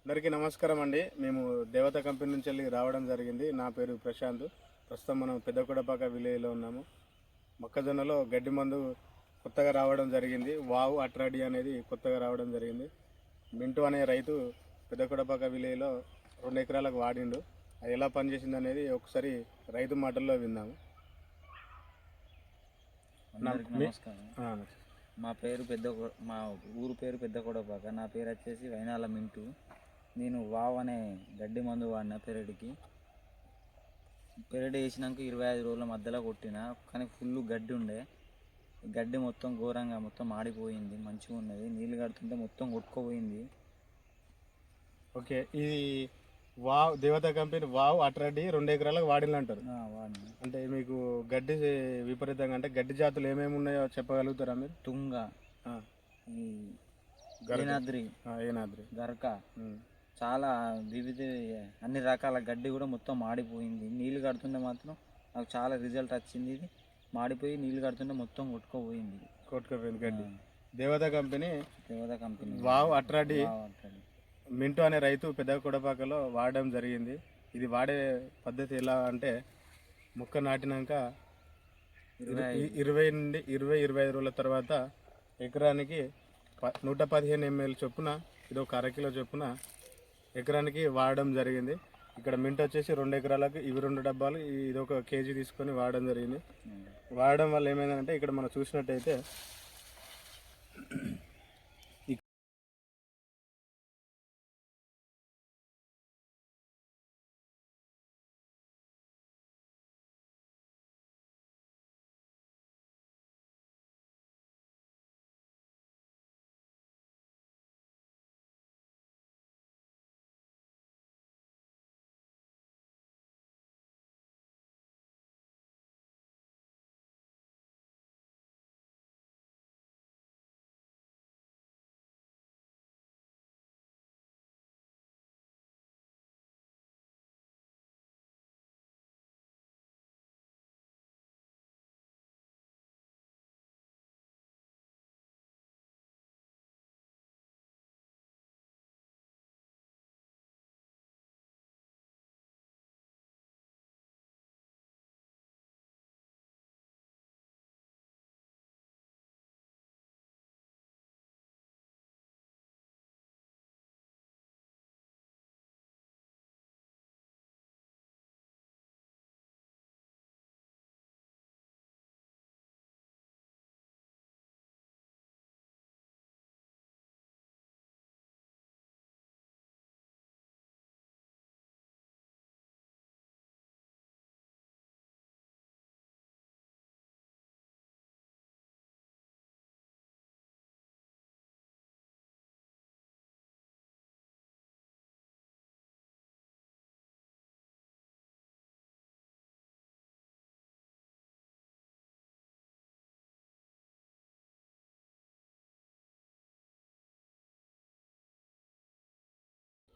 అందరికీ నమస్కారం అండి. మేము దేవత కంపెనీ నుంచి వెళ్ళి రావడం జరిగింది. నా పేరు ప్రశాంత్. ప్రస్తుతం మనం పెద్దకొడపాక విలేజ్లో ఉన్నాము. మొక్కజొన్నలో గడ్డి మందు కొత్తగా రావడం జరిగింది. వావు అట్రాడి అనేది కొత్తగా రావడం జరిగింది. మింటూ అనే రైతు పెద్దకొడపాక విలేజ్లో రెండు ఎకరాలకు వాడిండు. అది ఎలా పనిచేసింది అనేది ఒకసారి రైతు మాటల్లో అందరికీ మీ- నమస్కారం. ఆ, మా పేరు పెద్ద మా ఊరు పేరు పెద్ద కొడపాక నా పేరు వచ్చేసి వైనాల మింటు. నేను వావ్ అనే గడ్డి మందు వాడిన పెరడికి. పెరడు వేసినాక ఇరవై ఐదు రోజుల మధ్యలో కొట్టిన కానీ ఫుల్ గడ్డి ఉండే. గడ్డి మొత్తం ఘోరంగా మొత్తం మాడిపోయింది మంచిగా ఉన్నది. నీళ్ళు కడుతుంటే మొత్తం కొట్టుకుపోయింది. ఓకే ఇది వావ్ దేవత కంపెనీ వావ్ అట్రాడి రెండు ఎకరాలకు వాడిల్లు అంటారు అంటే మీకు గడ్డి విపరీతంగా అంటే గడ్డి జాతులు ఏమేమి ఉన్నాయో చెప్పగలుగుతారా మీరు? తుంగ. ఏనాద్రి. ఏనాద్రి. గరక. చాలా వివిధ అన్ని రకాల గడ్డి కూడా మొత్తం మాడిపోయింది. నీళ్ళు కడుతుంటే మాత్రం నాకు చాలా రిజల్ట్ వచ్చింది ఇది. మాడిపోయి నీళ్ళు కడుతుంటే మొత్తం కొట్టుకోపోయింది కొట్టుకుపోయింది గడ్డి. దేవత కంపెనీ దేవత కంపెనీ. వావ్ అట్రాడి. మింటూ అనే రైతు పెద్ద కొడపాకలో వాడడం జరిగింది. ఇది వాడే పద్ధతి ఎలా అంటే మొక్క నాటినాక ఇరవై నుండి ఇరవై ఇరవై ఐదు రోజుల తర్వాత ఎకరానికి ప- నూట పదిహేను ఎంఎల్ చొప్పున ఇది ఒక అరకిలో చొప్పున ఎకరానికి వాడడం జరిగింది. ఇక్కడ మింట్ వచ్చేసి రెండు ఎకరాలకు ఇవి రెండు డబ్బాలు ఇది ఒక కేజీ తీసుకొని వాడడం జరిగింది. వాడడం వల్ల ఏమైందంటే ఇక్కడ మనం చూసినట్టయితే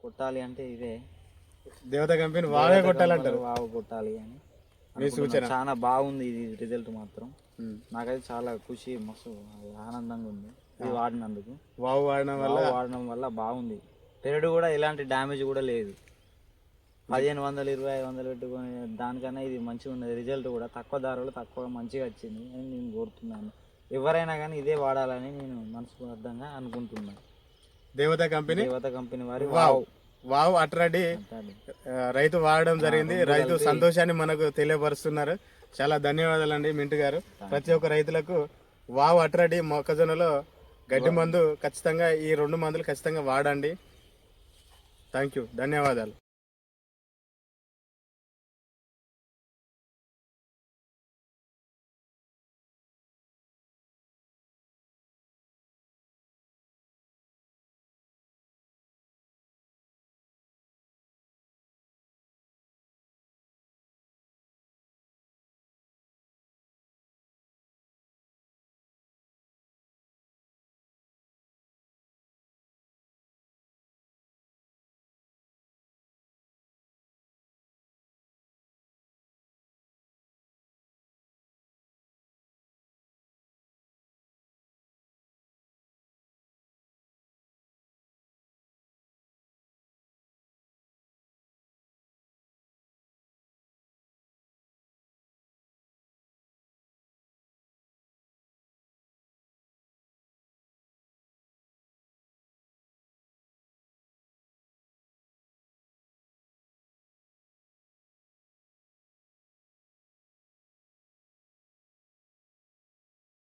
కొట్టాలి అంటే ఇదే. దేవత కంపెనీ వాడే కొట్టాలంటారు. వావ్ కొట్టాలి అని మీ అనుకుంటున్నా. సూచన. చాలా బాగుంది ఇది రిజల్ట్ మాత్రం. నాకైతే చాలా ఖుషి మస్తు ఆనందంగా ఉంది. ఇది వాడినందుకు. వావు వాడడం వల్ల? వాడడం వల్ల బాగుంది. పెరడు కూడా ఎలాంటి డ్యామేజ్ కూడా లేదు. పదిహేను వందలు ఇరవై ఐదు వందలు పెట్టుకొని దానికన్నా ఇది మంచిగా ఉన్నది రిజల్ట్ కూడా తక్కువ ధరలో తక్కువ మంచిగా వచ్చింది అని నేను కోరుతున్నాను. ఎవరైనా కానీ ఇదే వాడాలని నేను మనస్ఫూర్తిగా అనుకుంటున్నాను. దేవత కంపెనీ? దేవత కంపెనీ వారి వావ్. వావ్. అట్రాడి. రైతు వాడడం జరిగింది. రైతు సంతోషాన్ని మనకు తెలియపరుస్తున్నారు. చాలా ధన్యవాదాలండి మింటు గారు. ప్రతి ఒక్క రైతులకు వావ్ అట్రాడి మొక్కజొన్నలో గడ్డి మందు ఖచ్చితంగా ఈ రెండు మందులు ఖచ్చితంగా వాడండి. థ్యాంక్ యూ ధన్యవాదాలు.